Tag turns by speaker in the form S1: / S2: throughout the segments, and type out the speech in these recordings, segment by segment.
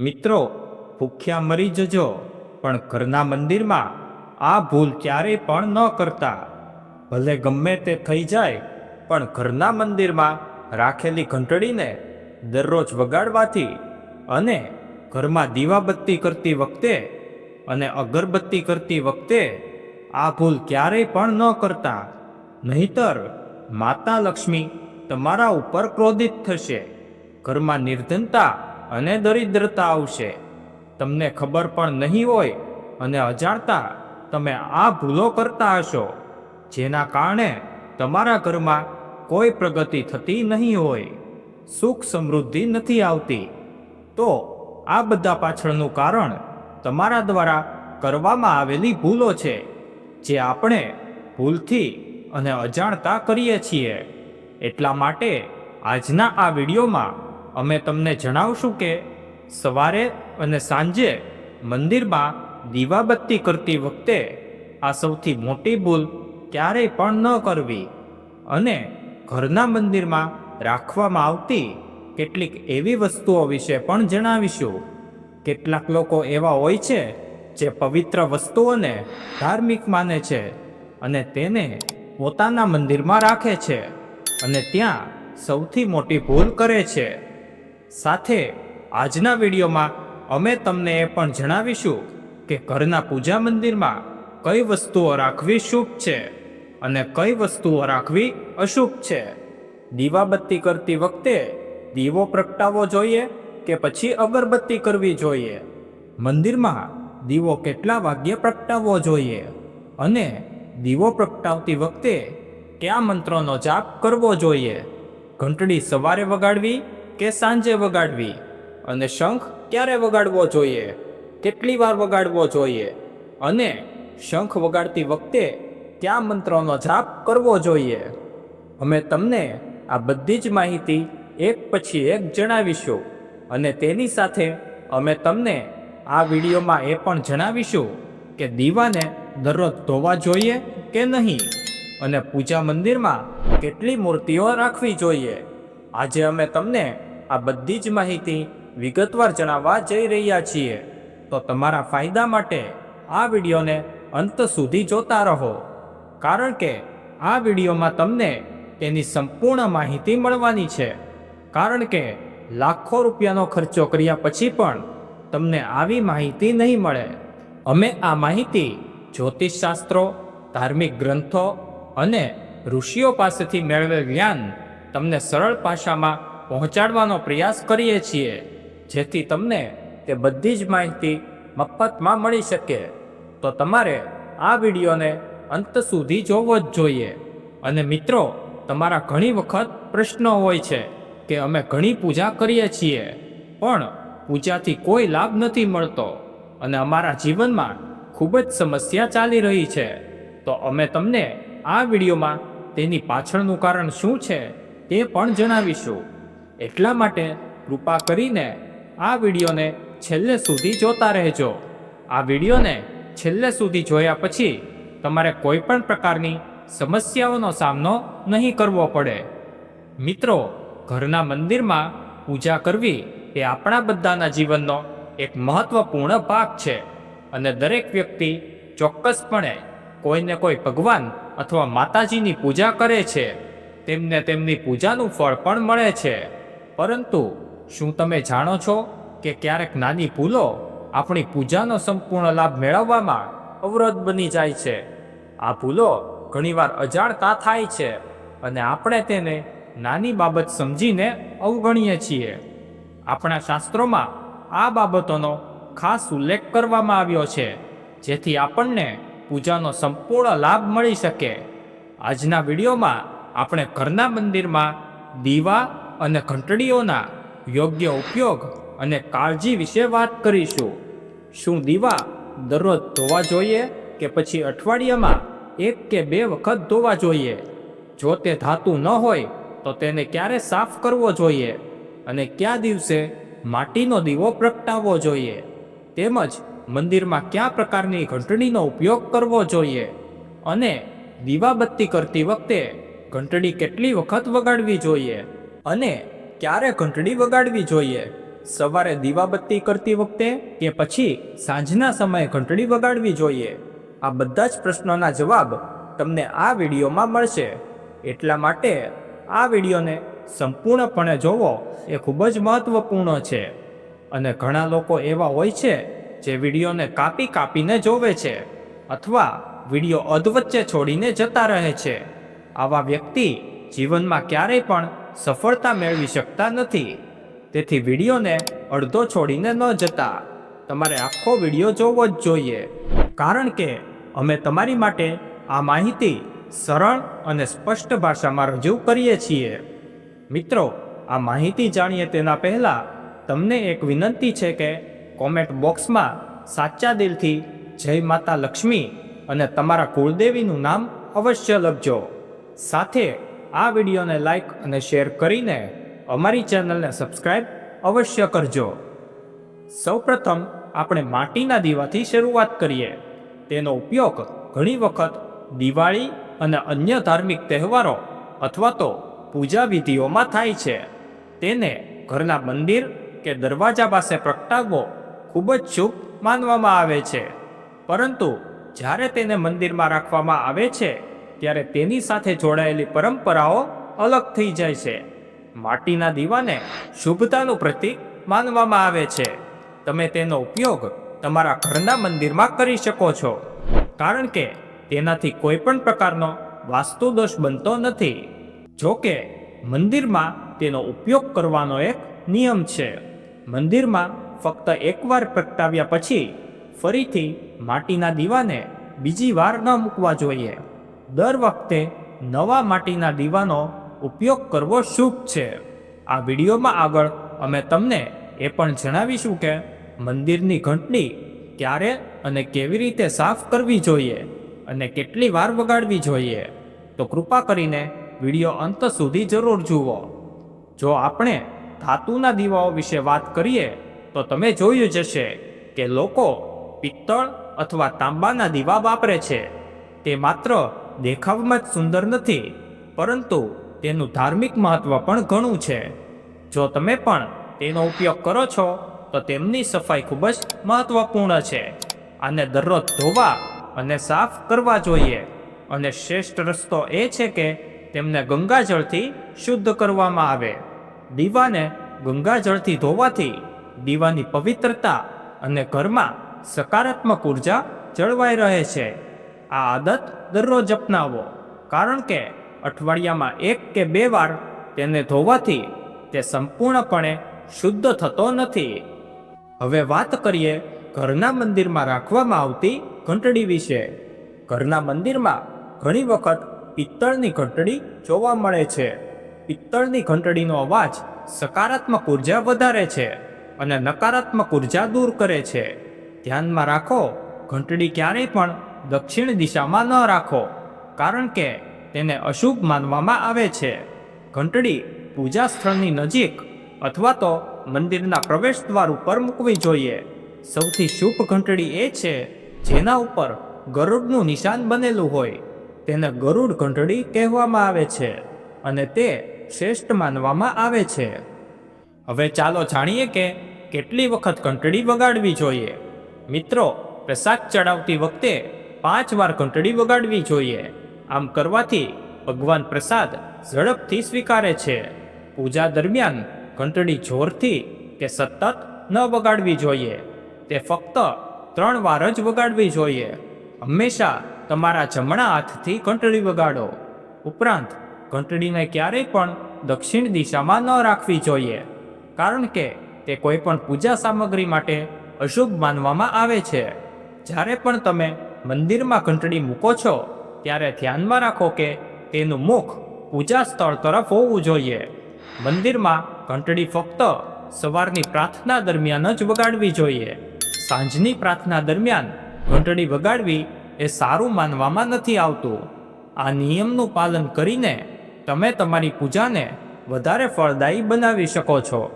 S1: મિત્રો, ભૂખ્યા મરી જજો, પણ ઘરના મંદિરમાં આ ભૂલ ક્યારેય પણ ન કરતા. ભલે ગમે તે થઈ જાય, પણ ઘરના મંદિરમાં રાખેલી ઘંટડીને દરરોજ વગાડવાથી અને ઘરમાં દીવાબત્તી કરતી વખતે અને અગરબત્તી કરતી વખતે આ ભૂલ ક્યારેય પણ ન કરતા. નહીતર માતા લક્ષ્મી તમારા ઉપર ક્રોધિત થશે. ઘરમાં નિર્ધનતા અને દરિદ્રતા આવશે. તમને ખબર પણ નહીં હોય અને અજાણતા તમે આ ભૂલો કરતા હશો, જેના કારણે તમારા ઘરમાં કોઈ પ્રગતિ થતી નહીં હોય, સુખ સમૃદ્ધિ નથી આવતી. તો આ બધા પાછળનું કારણ તમારા દ્વારા કરવામાં આવેલી ભૂલો છે, જે આપણે ભૂલથી અને અજાણતા કરીએ છીએ. એટલા માટે આજના આ વિડીયોમાં અમે તમને જણાવશું કે સવારે અને સાંજે મંદિરમાં દીવાબત્તી કરતી વખતે આ સૌથી મોટી ભૂલ ક્યારેય પણ ન કરવી અને ઘરના મંદિરમાં રાખવામાં આવતી કેટલીક એવી વસ્તુઓ વિશે પણ જણાવીશું. કેટલાક લોકો એવા હોય છે જે પવિત્ર વસ્તુઓને ધાર્મિક માને છે અને તેને પોતાના મંદિરમાં રાખે છે અને ત્યાં સૌથી મોટી ભૂલ કરે છે. સાથે આજના વિડીયોમાં અમે તમને એ પણ જણાવીશું કે ઘરના પૂજા મંદિરમાં કઈ વસ્તુઓ રાખવી શુભ છે અને કઈ વસ્તુઓ રાખવી અશુભ છે. દીવાબત્તી કરતી વખતે દીવો પ્રગટાવવો જોઈએ કે પછી અગરબત્તી કરવી જોઈએ? મંદિરમાં દીવો કેટલા વાગ્યે પ્રગટાવવો જોઈએ? અને દીવો પ્રગટાવતી વખતે કયા મંત્રોનો જાપ કરવો જોઈએ? ઘંટડી સવારે વગાડવી કે સાંજે વગાડવી અને શંખ ક્યારે વગાડવો જોઈએ? કેટલી વાર વગાડવો જોઈએ? અને શંખ વગાડતી વખતે કયા મંત્રોનો જાપ કરવો જોઈએ? અમે તમને આ બધી જ માહિતી એક પછી એક જણાવીશું અને તેની સાથે અમે તમને આ વિડીયોમાં એ પણ જણાવીશું કે દીવાને દરરોજ ધોવા જોઈએ કે નહીં? અને પૂજા મંદિરમાં કેટલી મૂર્તિઓ રાખવી જોઈએ? આજે અમે તમને આ બધી જ માહિતી વિગતવાર જણાવવા જઈ રહ્યા છીએ. તો તમારા ફાયદા માટે આ વિડીયોને અંત સુધી જોતા રહો. કારણ કે આ વિડીયોમાં તમને તેની સંપૂર્ણ માહિતી મળવાની છે. કારણ કે લાખો રૂપિયાનો ખર્ચો કર્યા પછી પણ તમને આવી માહિતી નહીં મળે. અમે આ માહિતી જ્યોતિષશાસ્ત્રો, ધાર્મિક ગ્રંથો અને ઋષિઓ પાસેથી મેળવેલ જ્ઞાન તમને સરળ ભાષામાં પહોંચાડવાનો પ્રયાસ કરીએ છીએ, જેથી તમને તે બધી જ માહિતી મફતમાં મળી શકે. તો તમારે આ વિડીયોને અંત સુધી જોવો જ જોઈએ. અને મિત્રો, તમારા ઘણી વખત પ્રશ્નો હોય છે કે અમે ઘણી પૂજા કરીએ છીએ, પણ પૂજાથી કોઈ લાભ નથી મળતો. અને અમારા જીવનમાં ખૂબ જ સમસ્યા ચાલી રહી છે. તો અમે તમને આ વિડીયોમાં તેની પાછળનું કારણ શું છે તે પણ જણાવીશું. એટલા માટે કૃપા કરીને આ વિડીયોને છેલ્લે સુધી જોતા રહેજો. આ વિડીયોને છેલ્લે સુધી જોયા પછી તમારે કોઈ પણ પ્રકારની સમસ્યાઓનો સામનો નહીં કરવો પડે. મિત્રો, ઘરના મંદિરમાં પૂજા કરવી એ આપણા બધાના જીવનનો એક મહત્વપૂર્ણ ભાગ છે અને દરેક વ્યક્તિ ચોક્કસપણે કોઈને કોઈ ભગવાન અથવા માતાજીની પૂજા કરે છે. તેમને તેમની પૂજાનું ફળ પણ મળે છે. પરંતુ શું તમે જાણો છો કે ક્યારેક નાની ભૂલો આપણી પૂજાનો સંપૂર્ણ લાભ મેળવવામાં અવરોધ બની જાય છે? આ ભૂલો ઘણીવાર અજાણતા થાય છે અને આપણે તેને નાની બાબત સમજીને અવગણીએ છીએ. આપણા શાસ્ત્રોમાં આ બાબતોનો ખાસ ઉલ્લેખ કરવામાં આવ્યો છે, જેથી આપણને પૂજાનો સંપૂર્ણ લાભ મળી શકે. આજના વિડીયોમાં આપણે ઘરના મંદિરમાં દીવા અને ઘંટડીઓના યોગ્ય ઉપયોગ અને કાળજી વિશે વાત કરીશું. શું દીવા દરરોજ ધોવા જોઈએ કે પછી અઠવાડિયામાં એક કે બે વખત ધોવા જોઈએ? જો તે ધાતુ ન હોય, તો તેને ક્યારે સાફ કરવો જોઈએ? અને કયા દિવસે માટીનો દીવો પ્રગટાવવો જોઈએ? તેમજ મંદિરમાં કયા પ્રકારની ઘંટડીનો ઉપયોગ કરવો જોઈએ? અને દીવાબત્તી કરતી વખતે ઘંટડી કેટલી વખત વગાડવી જોઈએ? અને ક્યારે ઘંટડી વગાડવી જોઈએ? સવારે દીવાબત્તી કરતી વખતે કે પછી સાંજના સમયે ઘંટડી વગાડવી જોઈએ? આ બધા જ પ્રશ્નોના જવાબ તમને આ વિડીયોમાં મળશે. એટલા માટે આ વિડીયોને સંપૂર્ણપણે જોવો, એ ખૂબ જ મહત્વપૂર્ણ છે. અને ઘણા લોકો એવા હોય છે જે વિડીયોને કાપી કાપીને જોવે છે અથવા વીડિયો અધવચ્ચે છોડીને જતા રહે છે. આવા વ્યક્તિ જીવનમાં ક્યારેય પણ સફળતા મેળવી શકતા નથી. તેથી વિડીયોને અડધો છોડીને ન જતા. તમારે આખો વીડિયો જોવો જ જોઈએ. કારણ કે અમે તમારી માટે આ માહિતી સરળ અને સ્પષ્ટ ભાષામાં રજૂ કરીએ છીએ. મિત્રો, આ માહિતી જાણીએ તેના પહેલાં તમને એક વિનંતી છે કે કોમેન્ટ બોક્સમાં સાચા દિલથી જય માતા લક્ષ્મી અને તમારા કુળદેવીનું નામ અવશ્ય લખજો. સાથે આ વિડીયોને લાઇક અને શેર કરીને અમારી ચેનલને સબસ્ક્રાઈબ અવશ્ય કરજો. સૌપ્રથમ આપણે માટીના દીવાથી શરૂઆત કરીએ. તેનો ઉપયોગ ઘણી વખત દિવાળી અને અન્ય ધાર્મિક તહેવારો અથવા તો પૂજા વિધિઓમાં થાય છે. તેને ઘરના મંદિર કે દરવાજા પાસે પ્રગટાવવો ખૂબ જ શુભ માનવામાં આવે છે. પરંતુ જ્યારે તેને મંદિરમાં રાખવામાં આવે છે ત્યારે તેની સાથે જોડાયેલી પરંપરાઓ અલગ થઈ જાય છે. માટીના દીવાને શુભતાનું પ્રતીક માનવામાં આવે છે. તમે તેનો ઉપયોગ તમારા ઘરના મંદિરમાં કરી શકો છો. કારણ કે તેનાથી કોઈ પણ પ્રકારનો વાસ્તુ દોષ બનતો નથી. જો કે, મંદિરમાં તેનો ઉપયોગ કરવાનો એક નિયમ છે. મંદિરમાં ફક્ત એકવાર પ્રગટાવ્યા પછી ફરીથી માટીના દીવાને બીજી વાર ન મૂકવા જોઈએ. દર વખતે નવા માટીના દીવાનો ઉપયોગ કરવો શુભ છે. આ વિડીયોમાં આગળ અમે તમને એ પણ જણાવીશું કે મંદિરની ઘંટડી ક્યારે અને કેવી રીતે સાફ કરવી જોઈએ અને કેટલી વાર વગાડવી જોઈએ. તો કૃપા કરીને વીડિયો અંત સુધી જરૂર જુઓ. જો આપણે ધાતુના દીવાઓ વિશે વાત કરીએ, તો તમે જોયું જશે કે લોકો પિત્તળ અથવા તાંબાના દીવા વાપરે છે. તે માત્ર દેખાવમાં જ સુંદર નથી, પરંતુ તેનું ધાર્મિક મહત્વ પણ ઘણું છે. જો તમે પણ તેનો ઉપયોગ કરો છો, તો તેમની સફાઈ ખૂબ જ મહત્વપૂર્ણ છે. આને દરરોજ ધોવા અને સાફ કરવા જોઈએ. અને શ્રેષ્ઠ રસ્તો એ છે કે તેમને ગંગાજળથી શુદ્ધ કરવામાં આવે. દીવાને ગંગાજળથી ધોવાથી દીવાની પવિત્રતા અને ઘરમાં સકારાત્મક ઊર્જા જળવાઈ રહે છે. આ આદત દરરોજ અપનાવો. કારણ કે અઠવાડિયામાં એક કે બે વાર તેને ધોવાથી તે સંપૂર્ણપણે શુદ્ધ થતો નથી. હવે વાત કરીએ ઘરના મંદિરમાં રાખવામાં આવતી ઘંટડી વિશે. ઘરના મંદિરમાં ઘણી વખત પિત્તળની ઘંટડી જોવા મળે છે. પિત્તળની ઘંટડીનો અવાજ સકારાત્મક ઊર્જા વધારે છે અને નકારાત્મક ઊર્જા દૂર કરે છે. ધ્યાનમાં રાખો, ઘંટડી ક્યારેય પણ દક્ષિણ દિશામાં ન રાખો, કારણ કે તેને અશુભ માનવામાં આવે છે. ઘંટડી પૂજા સ્થળની નજીક અથવા તો મંદિરના પ્રવેશ દ્વાર ઉપર મૂકવી જોઈએ. સૌથી શુભ ઘંટડી એ છે જેના ઉપર ગરુડનું નિશાન બનેલું હોય. તેને ગરુડ ઘંટડી કહેવામાં આવે છે અને તે શ્રેષ્ઠ માનવામાં આવે છે. હવે ચાલો જાણીએ કે કેટલી વખત ઘંટડી વગાડવી જોઈએ. મિત્રો, પ્રસાદ ચડાવતી વખતે પાંચ વાર ઘંટડી વગાડવી જોઈએ. આમ કરવાથી ભગવાન પ્રસાદ ઝડપથી સ્વીકારે છે. પૂજા દરમિયાન ઘંટડી જોરથી કે સતત ન વગાડવી જોઈએ. તે ફક્ત ત્રણ વાર જ વગાડવી જોઈએ. હંમેશા તમારા જમણા હાથથી ઘંટડી વગાડો. ઉપરાંત ઘંટડીને ક્યારેય પણ દક્ષિણ દિશામાં ન રાખવી જોઈએ. કારણ કે તે કોઈ પણ પૂજા સામગ્રી માટે અશુભ માનવામાં આવે છે. જ્યારે પણ તમે મંદિરમાં ઘંટડી મૂકો છો, ત્યારે ધ્યાનમાં રાખો કે તેનું મુખ પૂજા સ્થળ તરફ હોવું જોઈએ. મંદિરમાં ઘંટડી ફક્ત સવારની પ્રાર્થના દરમિયાન જ વગાડવી જોઈએ. સાંજની પ્રાર્થના દરમિયાન ઘંટડી વગાડવી એ સારું માનવામાં નથી આવતું. આ નિયમનું પાલન કરીને તમે તમારી પૂજાને વધારે ફળદાયી બનાવી શકો છો.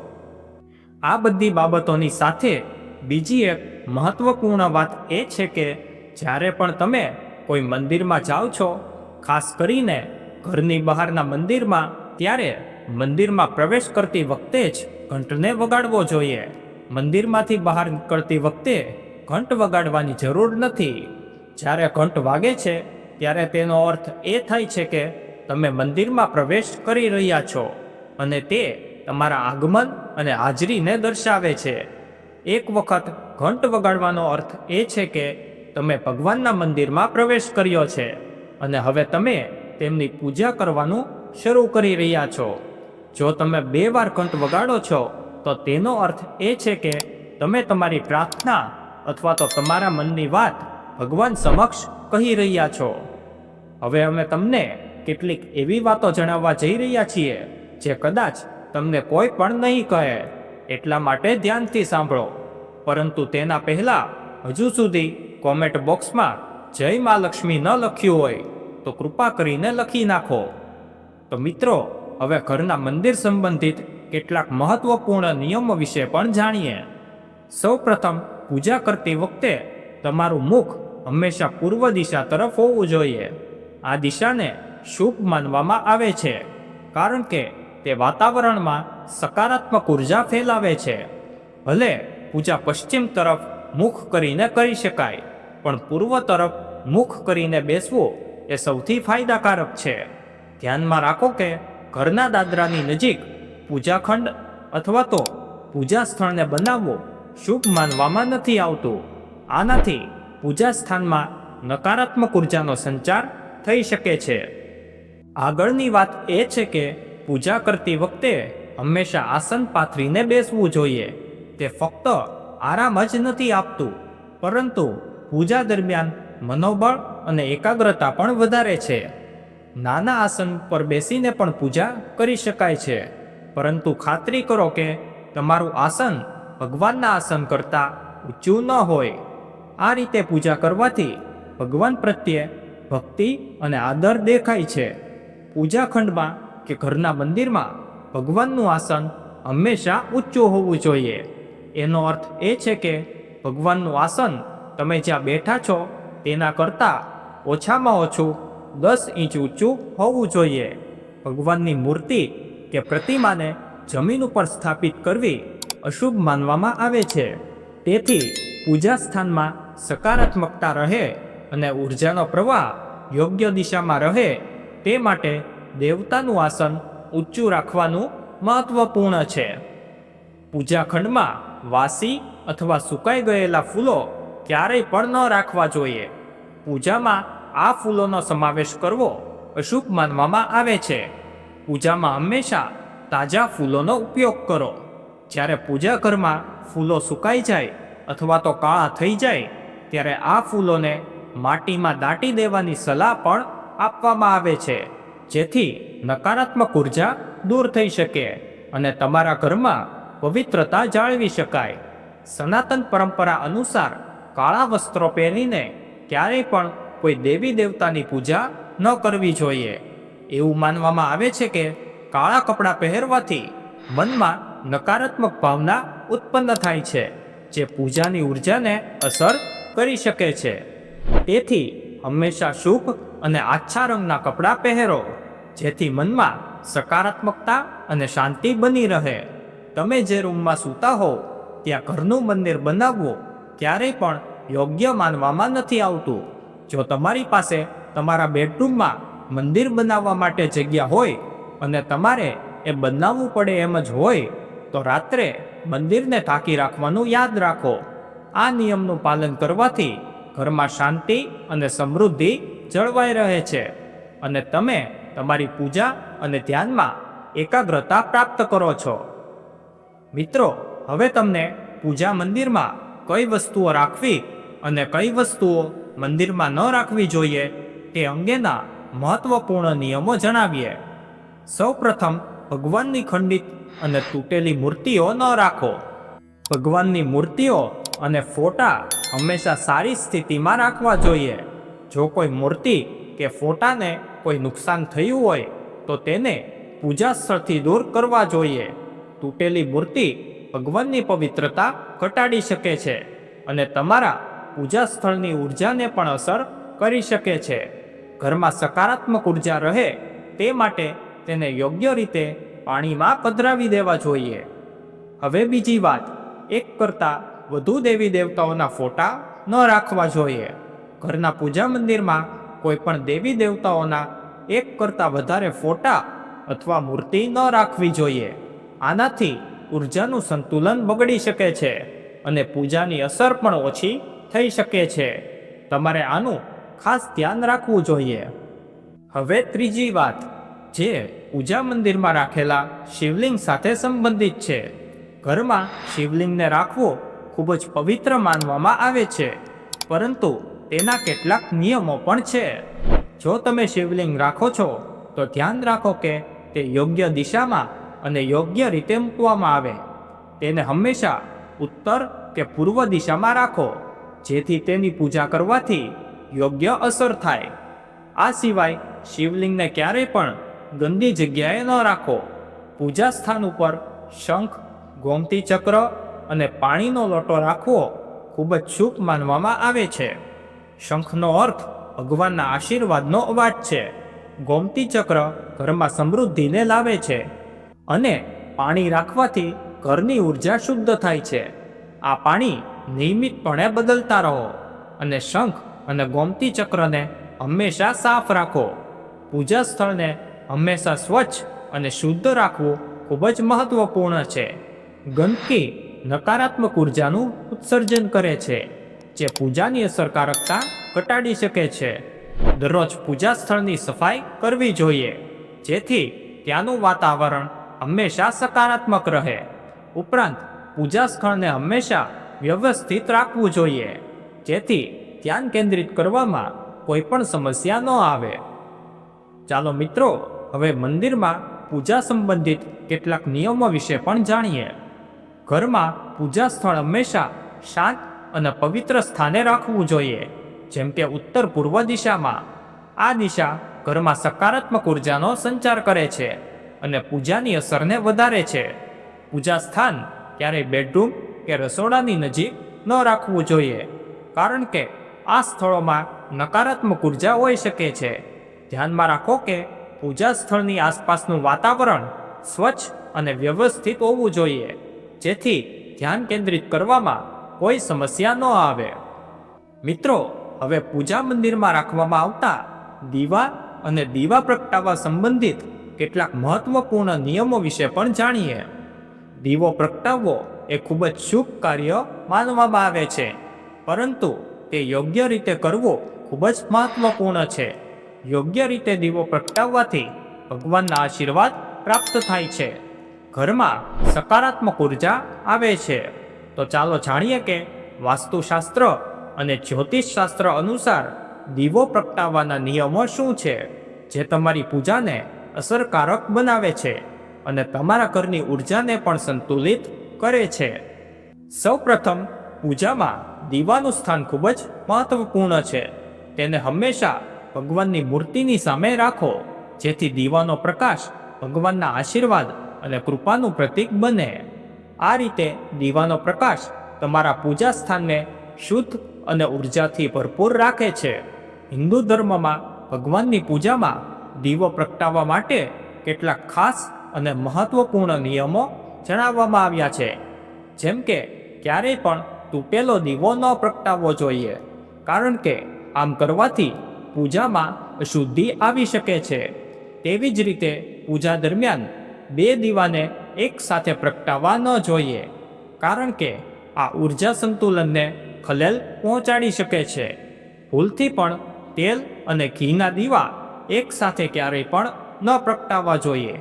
S1: આ બધી બાબતોની સાથે બીજી એક મહત્વપૂર્ણ વાત એ છે કે જ્યારે પણ તમે કોઈ મંદિરમાં જાઓ છો, ખાસ કરીને ઘરની બહારના મંદિરમાં, ત્યારે મંદિરમાં પ્રવેશ કરતી વખતે જ ઘંટને વગાડવો જોઈએ. મંદિરમાંથી બહાર નીકળતી વખતે ઘંટ વગાડવાની જરૂર નથી. જ્યારે ઘંટ વાગે છે, ત્યારે તેનો અર્થ એ થાય છે કે તમે મંદિરમાં પ્રવેશ કરી રહ્યા છો અને તે તમારા આગમન અને હાજરીને દર્શાવે છે. એક વખત ઘંટ વગાડવાનો અર્થ એ છે કે તમે ભગવાનના મંદિરમાં પ્રવેશ કર્યો છે અને હવે તમે તેમની પૂજા કરવાનું શરૂ કરી રહ્યા છો. જો તમે બે વાર કંઠ વગાડો છો, તો તેનો અર્થ એ છે કે તમે તમારી પ્રાર્થના અથવા તો તમારા મનની વાત ભગવાન સમક્ષ કહી રહ્યા છો. હવે અમે તમને કેટલીક એવી વાતો જણાવવા જઈ રહ્યા છીએ, જે કદાચ તમને કોઈ પણ નહીં કહે, એટલા માટે ધ્યાનથી સાંભળો. પરંતુ તેના પહેલા હજુ સુધી કોમેન્ટ બોક્સમાં, જય મા લક્ષ્મી ન લખ્યું હોય, તો કૃપા કરીને લખી નાખો. તો મિત્રો, હવે ઘરના મંદિર સંબંધિત કેટલાક મહત્વપૂર્ણ નિયમો વિશે પણ જાણીએ. સૌપ્રથમ, પૂજા કરતી વખતે તમારું મુખ હંમેશા પૂર્વ દિશા તરફ હોવું જોઈએ. આ દિશાને શુભ માનવામાં આવે છે, કારણ કે તે વાતાવરણમાં સકારાત્મક ઊર્જા ફેલાવે છે. ભલે પૂજા પશ્ચિમ તરફ મુખ કરીને કરી શકાય પણ પૂર્વ તરફ મુખ કરીને બેસવું એ સૌથી ફાયદાકારક છે. ધ્યાનમાં રાખો કે ઘરના દાદરાની નજીક પૂજાખંડ અથવા તો પૂજા સ્થળને બનાવવું શુભ માનવામાં નથી આવતું. આનાથી પૂજા સ્થાનમાં નકારાત્મક ઉર્જાનો સંચાર થઈ શકે છે. આગળની વાત એ છે કે પૂજા કરતી વખતે હંમેશા આસન પાથરીને બેસવું જોઈએ. તે ફક્ત આરામ જ નથી આપતું, પરંતુ પૂજા દરમિયાન મનોબળ અને એકાગ્રતા પણ વધારે છે. નાના આસન પર બેસીને પણ પૂજા કરી શકાય છે. પરંતુ ખાતરી કરો કે તમારું આસન ભગવાનના આસન કરતાં ઊંચું ન હોય. આ રીતે પૂજા કરવાથી ભગવાન પ્રત્યે ભક્તિ અને આદર દેખાય છે. પૂજાખંડમાં કે ઘરના મંદિરમાં ભગવાનનું આસન હંમેશા ઊંચું હોવું જોઈએ. એનો અર્થ એ છે કે ભગવાનનું આસન તમે જ્યાં બેઠા છો, તેના કરતાં ઓછામાં ઓછું દસ ઇંચ ઊંચું હોવું જોઈએ. ભગવાનની મૂર્તિ કે પ્રતિમાને જમીન ઉપર સ્થાપિત કરવી અશુભ માનવામાં આવે છે. તેથી પૂજા સ્થાનમાં સકારાત્મકતા રહે અને ઉર્જાનો પ્રવાહ યોગ્ય દિશામાં રહે તે માટે દેવતાનું આસન ઊંચું રાખવાનું મહત્વપૂર્ણ છે. પૂજાખંડમાં વાસી અથવા સુકાઈ ગયેલા ફૂલો ક્યારેય પણ ન રાખવા જોઈએ. પૂજામાં આ ફૂલોનો સમાવેશ કરવો અશુભ માનવામાં આવે છે. પૂજામાં હંમેશા તાજા ફૂલોનો ઉપયોગ કરો. જ્યારે પૂજા ઘરમાં ફૂલો સુકાઈ જાય અથવા તો કાળા થઈ જાય, ત્યારે આ ફૂલોને માટીમાં દાટી દેવાની સલાહ પણ આપવામાં આવે છે. જેથી નકારાત્મક ઊર્જા દૂર થઈ શકે અને તમારા ઘરમાં પવિત્રતા જાળવી શકાય. સનાતન પરંપરા અનુસાર કાળા વસ્ત્રો પહેરીને ક્યારેય પણ કોઈ દેવી દેવતાની પૂજા ન કરવી જોઈએ. એવું માનવામાં આવે છે કે કાળા કપડાં પહેરવાથી મનમાં નકારાત્મક ભાવના ઉત્પન્ન થાય છે, જે પૂજાની ઉર્જાને અસર કરી શકે છે. તેથી હંમેશા શુભ અને આછા રંગના કપડાં પહેરો, જેથી મનમાં સકારાત્મકતા અને શાંતિ બની રહે. તમે જે રૂમમાં સૂતા હો, ત્યાં ઘરનું મંદિર બનાવવું ક્યારેય પણ યોગ્ય માનવામાં નથી આવતું. જો તમારી પાસે તમારા બેડરૂમમાં મંદિર બનાવવા માટે જગ્યા હોય અને તમારે એ બનાવવું પડે એમ જ હોય, તો રાત્રે મંદિરને ઢાંકી રાખવાનું યાદ રાખો. આ નિયમનું પાલન કરવાથી ઘરમાં શાંતિ અને સમૃદ્ધિ જળવાઈ રહે છે અને તમે તમારી પૂજા અને ધ્યાનમાં એકાગ્રતા પ્રાપ્ત કરો છો. મિત્રો, હવે તમને પૂજા મંદિરમાં કઈ વસ્તુઓ રાખવી અને કઈ વસ્તુઓ મંદિરમાં ન રાખવી જોઈએ તે અંગેના મહત્વપૂર્ણ નિયમો જણાવીએ. સૌપ્રથમ, ભગવાનની ખંડિત અને તૂટેલી મૂર્તિઓ ન રાખો. ભગવાનની મૂર્તિઓ અને ફોટા હંમેશા સારી સ્થિતિમાં રાખવા જોઈએ. જો કોઈ મૂર્તિ કે ફોટાને કોઈ નુકસાન થયું હોય, તો તેને પૂજા સ્થળથી દૂર કરવા જોઈએ. તૂટેલી મૂર્તિ ભગવાનની પવિત્રતા ઘટાડી શકે છે અને તમારા પૂજા સ્થળની ઉર્જાને પણ અસર કરી શકે છે. ઘરમાં સકારાત્મક ઊર્જા રહે તે માટે તેને યોગ્ય રીતે પાણીમાં પધરાવી દેવા જોઈએ. હવે બીજી વાત, એક કરતાં વધુ દેવી દેવતાઓના ફોટા ન રાખવા જોઈએ. ઘરના પૂજા મંદિરમાં કોઈ પણ દેવી દેવતાઓના એક કરતાં વધારે ફોટા અથવા મૂર્તિ ન રાખવી જોઈએ. આનાથી ઉર્જાનું સંતુલન બગડી શકે છે અને પૂજાની અસર પણ ઓછી થઈ શકે છે. તમારે આનું ખાસ ધ્યાન રાખવું જોઈએ. હવે ત્રીજી વાત, જે પૂજા મંદિરમાં રાખેલા શિવલિંગ સાથે સંબંધિત છે. ઘરમાં શિવલિંગને રાખવું ખૂબ જ પવિત્ર માનવામાં આવે છે, પરંતુ તેના કેટલાક નિયમો પણ છે. જો તમે શિવલિંગ રાખો છો, તો ધ્યાન રાખો કે તે યોગ્ય દિશામાં અને યોગ્ય રીતે મૂકવામાં આવે. તેને હંમેશા ઉત્તર કે પૂર્વ દિશામાં રાખો, જેથી તેની પૂજા કરવાથી યોગ્ય અસર થાય. આ સિવાય શિવલિંગને ક્યારેય પણ ગંદી જગ્યાએ ન રાખો. પૂજા સ્થાન ઉપર શંખ, ગોમતી ચક્ર અને પાણીનો લોટો રાખવો ખૂબ જ શુભ માનવામાં આવે છે. શંખનો અર્થ ભગવાનના આશીર્વાદનો અવાજ છે. ગોમતી ચક્ર ઘરમાં સમૃદ્ધિને લાવે છે. અને પાણી રાખવાથી ઘરની ઊર્જા શુદ્ધ થાય છે. આ પાણી નિયમિતપણે બદલતા રહો અને શંખ અને ગોમતી ચક્રને હંમેશા સાફ રાખો. પૂજા સ્થળને હંમેશા સ્વચ્છ અને શુદ્ધ રાખવું ખૂબ જ મહત્વપૂર્ણ છે. ગંદકી નકારાત્મક ઉર્જાનું ઉત્સર્જન કરે છે, જે પૂજાની અસરકારકતા ઘટાડી શકે છે. દરરોજ પૂજા સ્થળની સફાઈ કરવી જોઈએ, જેથી ત્યાંનું વાતાવરણ હંમેશા સકારાત્મક રહે. ઉપરાંત પૂજા સ્થળને હંમેશા વ્યવસ્થિત રાખવું જોઈએ. જેથી ધ્યાન કેન્દ્રિત કરવામાં કોઈ પણ સમસ્યા ન આવે. ચાલો મિત્રો, હવે મંદિરમાં પૂજા સંબંધિત કેટલાક નિયમો વિશે પણ જાણીએ. ઘરમાં પૂજા સ્થળ હંમેશા શાંત અને પવિત્ર સ્થાને રાખવું જોઈએ. જેમ કે ઉત્તર પૂર્વ દિશામાં. આ દિશા ઘરમાં સકારાત્મક ઉર્જાનો સંચાર કરે છે. અને પૂજાની અસરને વધારે છે. પૂજા સ્થાન ક્યારેય બેડરૂમ કે રસોડાની નજીક ન રાખવું જોઈએ, કારણ કે આ સ્થળોમાં નકારાત્મક ઊર્જા હોઈ શકે છે. ધ્યાનમાં રાખો કે પૂજા સ્થળની આસપાસનું વાતાવરણ સ્વચ્છ અને વ્યવસ્થિત હોવું જોઈએ, જેથી ધ્યાન કેન્દ્રિત કરવામાં કોઈ સમસ્યા ન આવે. મિત્રો, હવે પૂજા મંદિરમાં રાખવામાં આવતા દીવા અને દીવા પ્રગટાવવા સંબંધિત કેટલાક મહત્વપૂર્ણ નિયમો વિશે પણ જાણીએ. દીવો પ્રગટાવવો એ ખૂબ જ શુભ કાર્ય માનવામાં આવે છે, પરંતુ તે યોગ્ય રીતે કરવો ખૂબ જ મહત્વપૂર્ણ છે. યોગ્ય રીતે દીવો પ્રગટાવવાથી ભગવાનના આશીર્વાદ પ્રાપ્ત થાય છે. ઘરમાં સકારાત્મક ઊર્જા આવે છે. તો ચાલો જાણીએ કે વાસ્તુશાસ્ત્ર અને જ્યોતિષશાસ્ત્ર અનુસાર દીવો પ્રગટાવવાના નિયમો શું છે? જે તમારી પૂજાને અસરકારક બનાવે છે અને તમારા ઘરની ઉર્જાને પણ સંતુલિત કરે છે. સૌપ્રથમ, પૂજામાં દીવાનું સ્થાન ખૂબ જ મહત્વપૂર્ણ છે. તેને હંમેશા ભગવાનની મૂર્તિની સામે રાખો, જેથી દીવાનો પ્રકાશ ભગવાનના આશીર્વાદ અને કૃપાનું પ્રતીક બને. આ રીતે દીવાનો પ્રકાશ તમારા પૂજા સ્થાનને શુદ્ધ અને ઉર્જાથી ભરપૂર રાખે છે. હિન્દુ ધર્મમાં ભગવાનની પૂજામાં દીવો પ્રગટાવવા માટે કેટલાક ખાસ અને મહત્વપૂર્ણ નિયમો જણાવવામાં આવ્યા છે. જેમ કે, ક્યારેય પણ તૂટેલો દીવો ન પ્રગટાવવો જોઈએ, કારણ કે આમ કરવાથી પૂજામાં અશુદ્ધિ આવી શકે છે. તેવી જ રીતે પૂજા દરમિયાન બે દીવાને એક સાથે પ્રગટાવવા ન જોઈએ, કારણ કે આ ઊર્જા સંતુલનને ખલેલ પહોંચાડી શકે છે. ભૂલથી પણ તેલ અને ઘીના દીવા એક સાથે ક્યારેય પણ ન પ્રગટાવવા જોઈએ.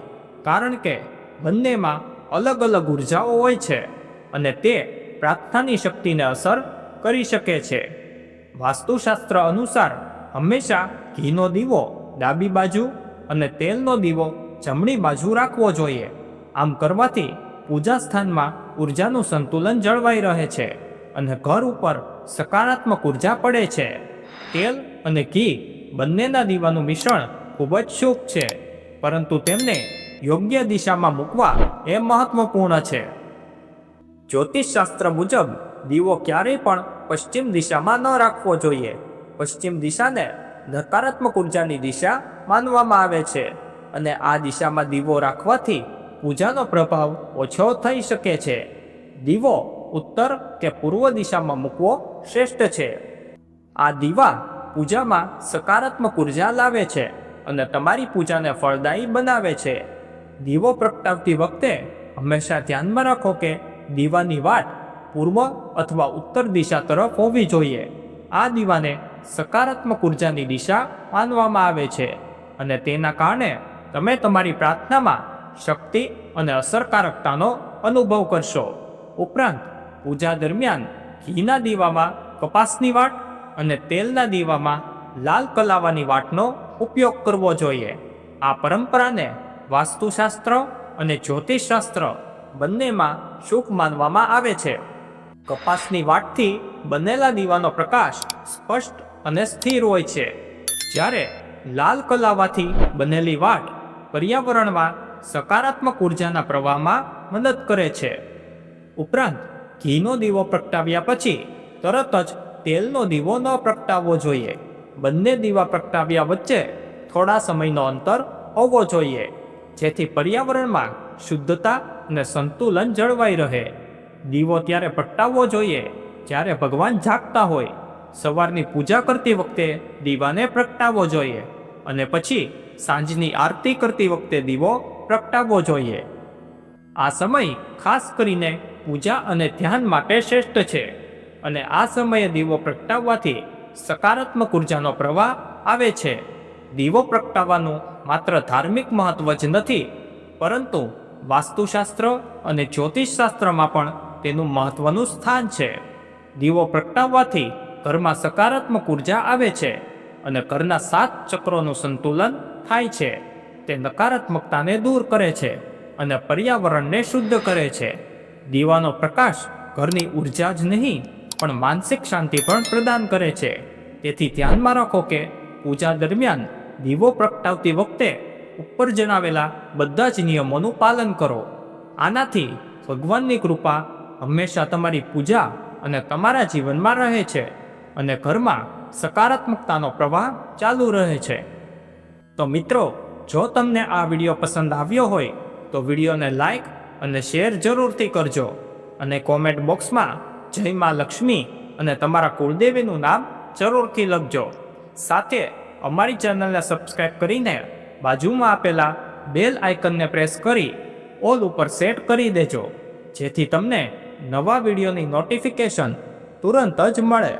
S1: કારણ કે બંનેમાં અલગ અલગ ઉર્જાઓ હોય છે અને તે પ્રાર્થનાની શક્તિને અસર કરી શકે છે. વાસ્તુશાસ્ત્ર અનુસાર હંમેશા ઘીનો દીવો ડાબી બાજુ અને તેલનો દીવો જમણી બાજુ રાખવો જોઈએ. આમ કરવાથી પૂજા સ્થાનમાં ઉર્જાનું સંતુલન જળવાઈ રહે છે અને ઘર ઉપર સકારાત્મક ઊર્જા પડે છે. તેલ અને ઘી બંનેના દીવાનું મિશ્રણ ખૂબ જ શુભ છે. પરંતુ તેમને યોગ્ય દિશામાં મૂકવા એ મહત્વપૂર્ણ છે. જ્યોતિષશાસ્ત્ર મુજબ, દીવો ક્યારેય પણ પશ્ચિમ દિશામાં ન રાખવો જોઈએ. પશ્ચિમ દિશાને નકારાત્મક ઉર્જાની દિશા માનવામાં આવે છે અને આ દિશામાં દીવો રાખવાથી પૂજાનો પ્રભાવ ઓછો થઈ શકે છે. દીવો ઉત્તર કે પૂર્વ દિશામાં મૂકવો શ્રેષ્ઠ છે. આ દીવા પૂજામાં સકારાત્મક ઊર્જા લાવે છે અને તમારી પૂજાને ફળદાયી બનાવે છે. દીવો પ્રગટાવતી વખતે હંમેશા ધ્યાનમાં રાખો કે દીવાની વાટ પૂર્વ અથવા ઉત્તર દિશા તરફ હોવી જોઈએ. આ દીવાને સકારાત્મક ઉર્જાની દિશા માનવામાં આવે છે અને તેના કારણે તમે તમારી પ્રાર્થનામાં શક્તિ અને અસરકારકતાનો અનુભવ કરશો. ઉપરાંત, પૂજા દરમિયાન ઘીના દીવામાં કપાસની વાટ અને તેલના દીવામાં લાલ કલાવાની વાટનો ઉપયોગ કરવો જોઈએ. આ પરંપરાને વાસ્તુશાસ્ત્ર અને જ્યોતિષશાસ્ત્ર બંનેમાં શુભ માનવામાં આવે છે. કપાસની વાટથી બનેલા દીવાનો પ્રકાશ સ્પષ્ટ અને સ્થિર હોય છે. જ્યારે લાલ કલાવાથી બનેલી વાટ પર્યાવરણમાં સકારાત્મક ઉર્જાના પ્રવાહમાં મદદ કરે છે. ઉપરાંત ઘીનો દીવો પ્રગટાવ્યા પછી તરત જ તેલનો દીવો ન પ્રગટાવવો જોઈએ. બંને દીવા પ્રગટાવ્યા વચ્ચે થોડા સમયનો અંતર હોવો જોઈએ, જેથી પર્યાવરણમાં શુદ્ધતા અને સંતુલન જળવાઈ રહે. દીવો ત્યારે પ્રગટાવવો જોઈએ, જ્યારે ભગવાન જાગતા હોય. સવારની પૂજા કરતી વખતે દીવાને પ્રગટાવવો જોઈએ અને પછી સાંજની આરતી કરતી વખતે દીવો પ્રગટાવવો જોઈએ. આ સમય ખાસ કરીને પૂજા અને ધ્યાન માટે શ્રેષ્ઠ છે. અને આ સમયે દીવો પ્રગટાવવાથી સકારાત્મક ઉર્જાનો પ્રવાહ આવે છે. દીવો પ્રગટાવવાનું માત્ર ધાર્મિક મહત્વ જ નથી, પરંતુ વાસ્તુશાસ્ત્ર અને જ્યોતિષશાસ્ત્રમાં પણ તેનું મહત્વનું સ્થાન છે. દીવો પ્રગટાવવાથી ઘરમાં સકારાત્મક ઊર્જા આવે છે અને ઘરના સાત ચક્રોનું સંતુલન થાય છે. તે નકારાત્મકતાને દૂર કરે છે અને પર્યાવરણને શુદ્ધ કરે છે. દીવાનો પ્રકાશ ઘરની ઊર્જા જ નહીં પણ માનસિક શાંતિ પણ પ્રદાન કરે છે. તેથી ધ્યાનમાં રાખો કે પૂજા દરમિયાન દીવો પ્રગટાવતી વખતે ઉપર જણાવેલા બધા જ નિયમોનું પાલન કરો. આનાથી ભગવાનની કૃપા હંમેશા તમારી પૂજા અને તમારા જીવનમાં રહે છે અને ઘરમાં સકારાત્મકતાનો પ્રવાહ ચાલુ રહે છે. તો મિત્રો, જો તમને આ વીડિયો પસંદ આવ્યો હોય, તો વિડીયોને લાઈક અને શેર જરૂરથી કરજો અને કોમેન્ટ બોક્સમાં જય માં લક્ષ્મી અને તમારા કુળદેવીનું નામ જરૂરથી લખજો. સાથે અમારી ચેનલને સબસ્ક્રાઈબ કરીને બાજુમાં આપેલા બેલ આઇકનને પ્રેસ કરી ઓલ ઉપર સેટ કરી દેજો. જેથી તમને નવા વિડીયોની નોટિફિકેશન તુરંત જ મળે.